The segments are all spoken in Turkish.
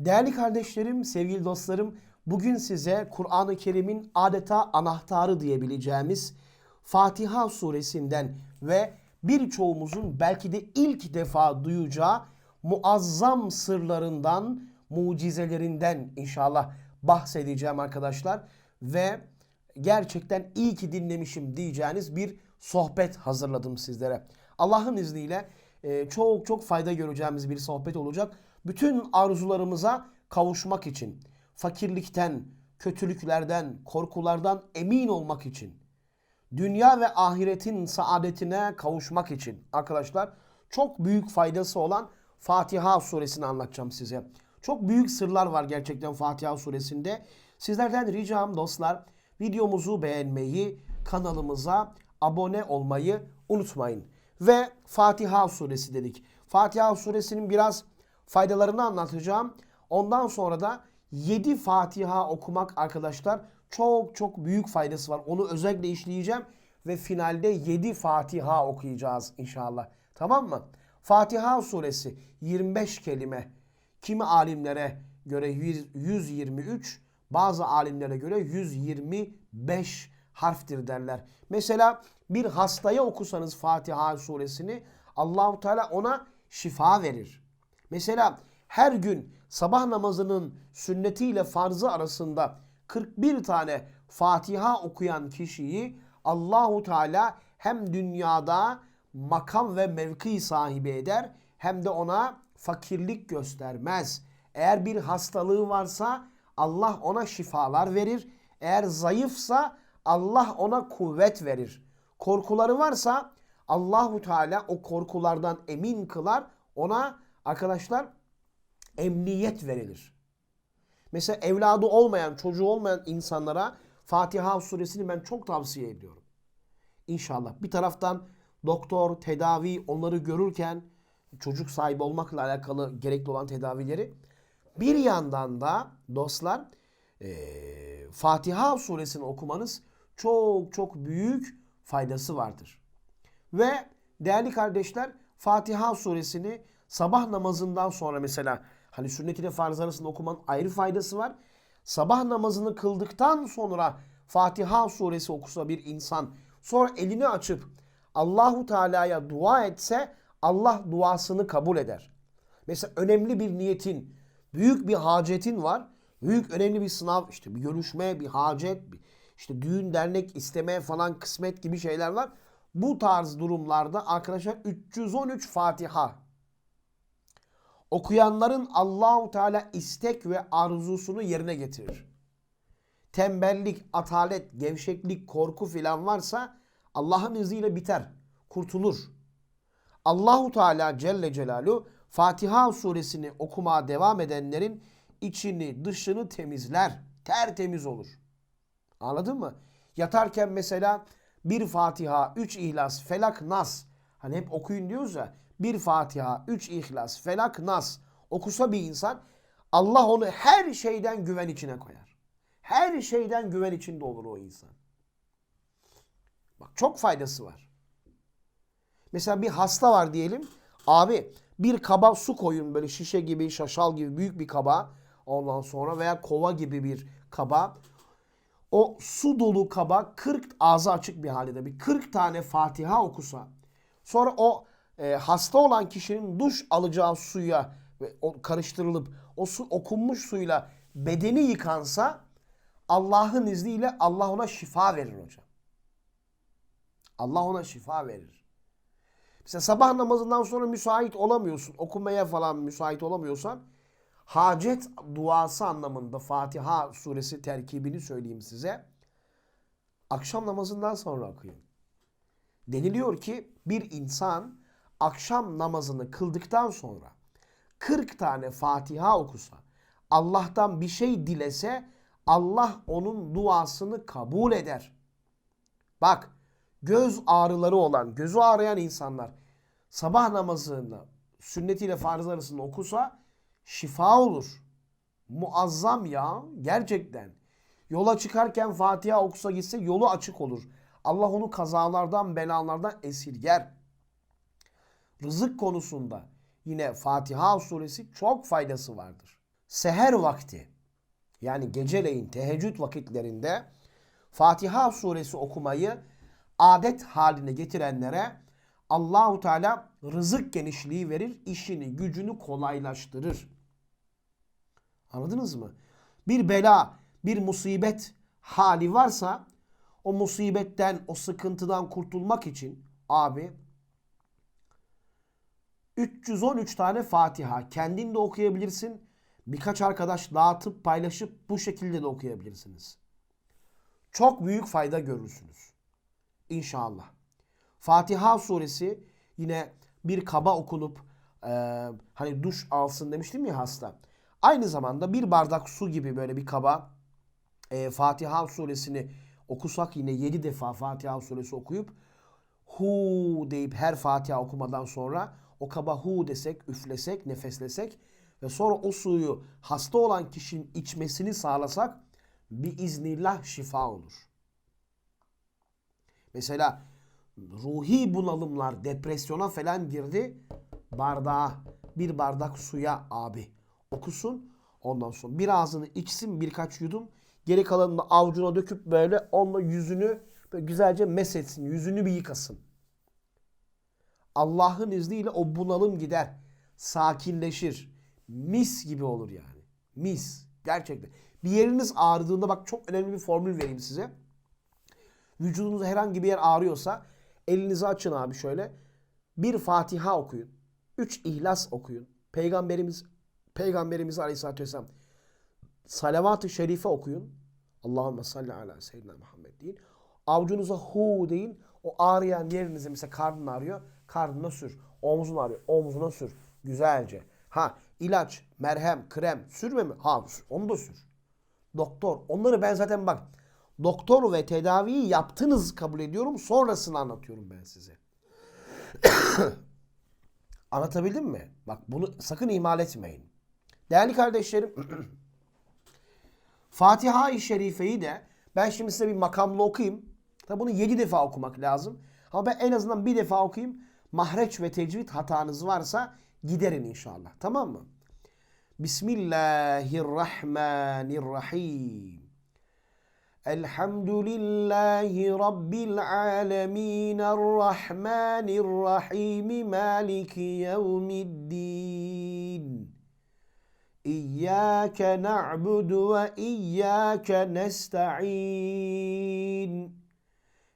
Değerli kardeşlerim, sevgili dostlarım, bugün size Kur'an-ı Kerim'in adeta anahtarı diyebileceğimiz Fatiha suresinden ve birçoğumuzun belki de ilk defa duyacağı muazzam sırlarından, mucizelerinden inşallah bahsedeceğim arkadaşlar. Ve gerçekten iyi ki dinlemişim diyeceğiniz bir sohbet hazırladım sizlere. Allah'ın izniyle e, çok çok fayda göreceğimiz bir sohbet olacak. Bütün arzularımıza kavuşmak için, fakirlikten, kötülüklerden, korkulardan emin olmak için, dünya ve ahiretin saadetine kavuşmak için arkadaşlar çok büyük faydası olan Fatiha suresini anlatacağım size. Çok büyük sırlar var gerçekten Fatiha suresinde. Sizlerden ricam dostlar videomuzu beğenmeyi, kanalımıza abone olmayı unutmayın. Ve Fatiha suresi dedik. Fatiha suresinin biraz faydalarını anlatacağım. Ondan sonra da 7 Fatiha okumak arkadaşlar çok çok büyük faydası var. Onu özellikle işleyeceğim ve finalde 7 Fatiha okuyacağız inşallah. Tamam mı? Fatiha suresi 25 kelime. Kimi alimlere göre 123, bazı alimlere göre 125 harftir derler. Mesela bir hastaya okusanız Fatiha suresini Allahu Teala ona şifa verir. Mesela her gün sabah namazının sünnetiyle farzı arasında 41 tane Fatiha okuyan kişiyi Allahu Teala hem dünyada makam ve mevki sahibi eder hem de ona fakirlik göstermez. Eğer bir hastalığı varsa Allah ona şifalar verir. Eğer zayıfsa Allah ona kuvvet verir. Korkuları varsa Allahu Teala o korkulardan emin kılar. Ona arkadaşlar emniyet verilir. Mesela evladı olmayan, çocuğu olmayan insanlara Fatiha suresini ben çok tavsiye ediyorum. İnşallah. Bir taraftan doktor, tedavi onları görürken çocuk sahibi olmakla alakalı gerekli olan tedavileri bir yandan da dostlar e, Fatiha suresini okumanız çok çok büyük faydası vardır. Ve değerli kardeşler Fatiha suresini sabah namazından sonra mesela hani sünnet ile farz arasında okumanın ayrı faydası var. Sabah namazını kıldıktan sonra Fatiha suresi okusa bir insan sonra elini açıp Allahu Teala'ya dua etse Allah duasını kabul eder. Mesela önemli bir niyetin, büyük bir hacetin var. Büyük önemli bir sınav, işte bir görüşme, bir hacet, bir işte düğün, dernek, isteme falan kısmet gibi şeyler var. Bu tarz durumlarda arkadaşlar 313 Fatiha okuyanların Allahu Teala istek ve arzusunu yerine getirir. Tembellik, atalet, gevşeklik, korku filan varsa Allah'ın izniyle biter, kurtulur. Allahu Teala Celle Celaluhu Fatiha suresini okumaya devam edenlerin içini, dışını temizler. Tertemiz olur. Anladın mı? Yatarken mesela bir Fatiha, üç İhlas, Felak, Nas. Hani hep okuyun diyoruz ya. Bir Fatiha, üç İhlas, Felak, Nas. Okusa bir insan Allah onu her şeyden güven içine koyar. Her şeyden güven içinde olur o insan. Bak çok faydası var. Mesela bir hasta var diyelim. Abi bir kaba su koyun böyle şişe gibi, şaşal gibi büyük bir kaba. Ondan sonra veya kova gibi bir kaba. O su dolu kaba 40 ağzı açık bir halde bir 40 tane Fatiha okusa. Sonra o e, hasta olan kişinin duş alacağı suya ve o karıştırılıp o su okunmuş suyla bedeni yıkansa Allah'ın izniyle Allah ona şifa verir hocam. Allah ona şifa verir. Mesela sabah namazından sonra müsait olamıyorsun. Okumaya falan müsait olamıyorsan hacet duası anlamında Fatiha suresi terkibini söyleyeyim size. Akşam namazından sonra okuyun. Deniliyor ki bir insan akşam namazını kıldıktan sonra 40 tane Fatiha okusa, Allah'tan bir şey dilese Allah onun duasını kabul eder. Bak göz ağrıları olan, gözü ağrıyan insanlar sabah namazında sünnetiyle farz arasında okusa şifa olur. Muazzam ya gerçekten. Yola çıkarken Fatiha okusa gitse yolu açık olur. Allah onu kazalardan, belalardan esirger. Rızık konusunda yine Fatiha suresi çok faydası vardır. seher vakti yani geceleyin teheccüd vakitlerinde Fatiha suresi okumayı adet haline getirenlere Allahu Teala rızık genişliği verir, işini, gücünü kolaylaştırır. Anladınız mı? Bir bela, bir musibet hali varsa o musibetten, o sıkıntıdan kurtulmak için abi 313 tane Fatiha kendin de okuyabilirsin. Birkaç arkadaş dağıtıp paylaşıp bu şekilde de okuyabilirsiniz. Çok büyük fayda görürsünüz. İnşallah. Fatiha suresi yine bir kaba okunup e, hani duş alsın demiştim ya hasta. Aynı zamanda bir bardak su gibi böyle bir kaba e, Fatiha suresini okusak yine 7 defa Fatiha suresi okuyup hu deyip her Fatiha okumadan sonra o kaba hu desek, üflesek, nefeslesek ve sonra o suyu hasta olan kişinin içmesini sağlasak bir iznillah şifa olur. Mesela ruhi bunalımlar, depresyona falan girdi. Bardağa, bir bardak suya abi okusun. Ondan sonra bir ağzını içsin birkaç yudum. Geri kalanını avucuna döküp böyle onunla yüzünü böyle güzelce mesetsin. Yüzünü bir yıkasın. Allah'ın izniyle o bunalım gider. Sakinleşir. Mis gibi olur yani. Mis. Gerçekten. Bir yeriniz ağrıdığında bak çok önemli bir formül vereyim size. Vücudunuzda herhangi bir yer ağrıyorsa elinizi açın abi şöyle. Bir Fatiha okuyun. Üç İhlas okuyun. Peygamberimiz Peygamberimiz Aleyhisselatü Vesselam salavat-ı şerife okuyun. Allahümme salli ala seyyidina Muhammed deyin. Avucunuza hu deyin. O ağrıyan yerinize mesela karnın ağrıyor. Karnına sür. Omzun ağrıyor. Omzuna sür. Güzelce. Ha ilaç, merhem, krem sürme mi? Ha onu da sür. Doktor. Onları ben zaten bak doktor ve tedaviyi yaptınız kabul ediyorum. Sonrasını anlatıyorum ben size. Anlatabildim mi? Bak bunu sakın ihmal etmeyin. Değerli kardeşlerim Fatiha-i Şerife'yi de ben şimdi size bir makamla okuyayım. Tabi bunu 7 defa okumak lazım. Ama ben en azından bir defa okuyayım. Mahreç ve tecvid hatanız varsa giderin inşallah. Tamam mı? Bismillahirrahmanirrahim. Elhamdülillahi Rabbil alemin. Errahmanirrahim. Maliki yevmiddin. İyyâke na'budu ve iyyâke nesta'in.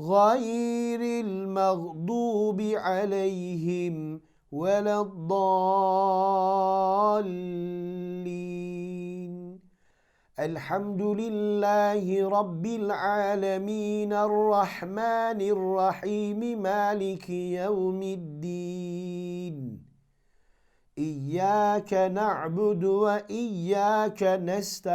غير المغضوب عليهم ولا الضالين. الحمد لله رب العالمين الرحمن الرحيم مالك يوم الدين. إياك نعبد وإياك نستعين.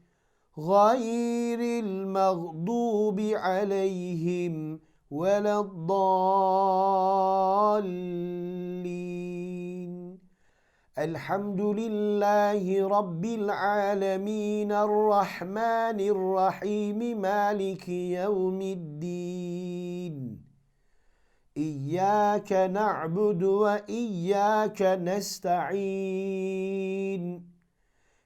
غير المغضوب عليهم ولا الضالين. الحمد لله رب العالمين الرحمن الرحيم مالك يوم الدين. إياك نعبد وإياك نستعين.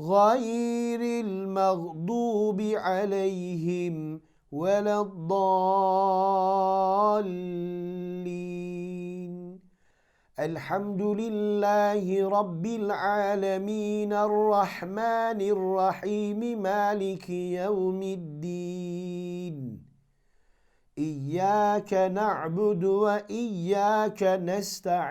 غير المغضوب عليهم ولا الضالين. الحمد لله رب العالمين الرحمن الرحيم مالك يوم الدين. إياك نعبد وإياك نستعين.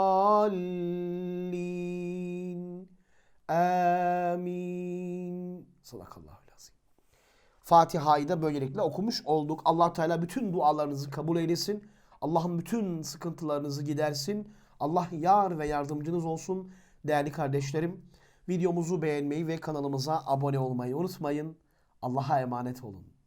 Fatiha'yı da böylelikle okumuş olduk. allah Teala bütün dualarınızı kabul eylesin. Allah'ın bütün sıkıntılarınızı gidersin. Allah yar ve yardımcınız olsun. Değerli kardeşlerim, videomuzu beğenmeyi ve kanalımıza abone olmayı unutmayın. Allah'a emanet olun.